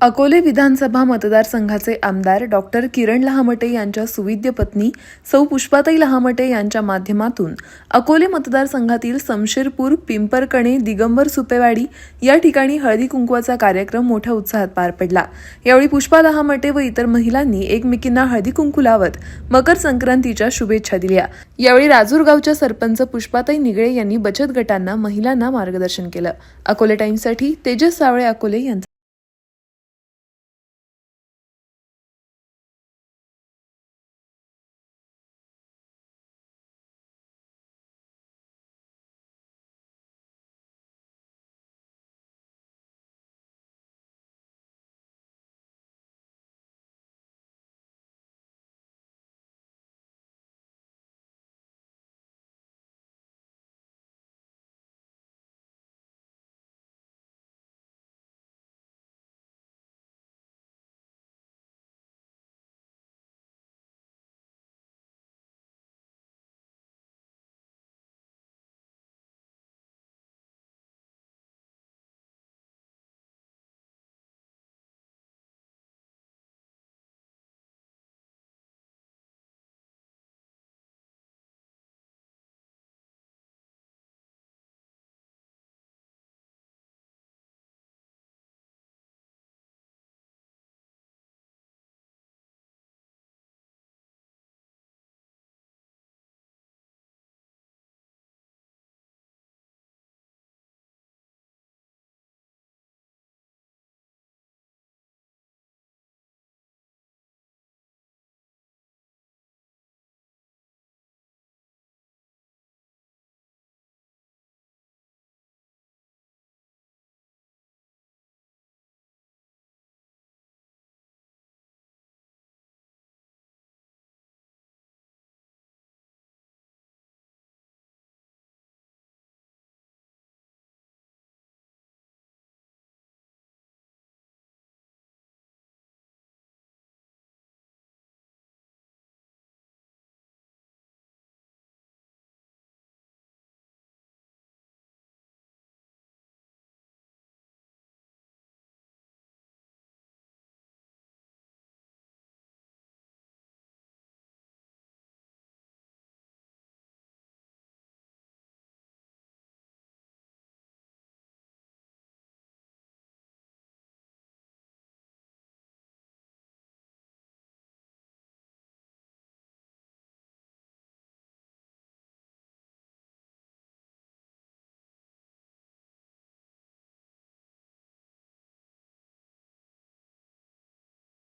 अकोले विधानसभा मतदारसंघाचे आमदार डॉक्टर किरण लहामटे यांच्या सुविद्य पत्नी सौ. पुष्पाताई लहामटे यांच्या माध्यमातून अकोले मतदारसंघातील समशेरपूर पिंपरकणे दिगंबर सुपेवाडी या ठिकाणी हळदी कुंकवाचा कार्यक्रम मोठ्या उत्साहात पार पडला. यावेळी पुष्पा लहामटे व इतर महिलांनी एकमेकींना हळदी कुंकू लावत मकर संक्रांतीच्या शुभेच्छा दिल्या. यावेळी राजूर गावच्या सरपंच पुष्पाताई निगळे यांनी बचत गटांना महिलांना मार्गदर्शन केलं. अकोले टाइम्ससाठी तेजस सावळे अकोले यांचा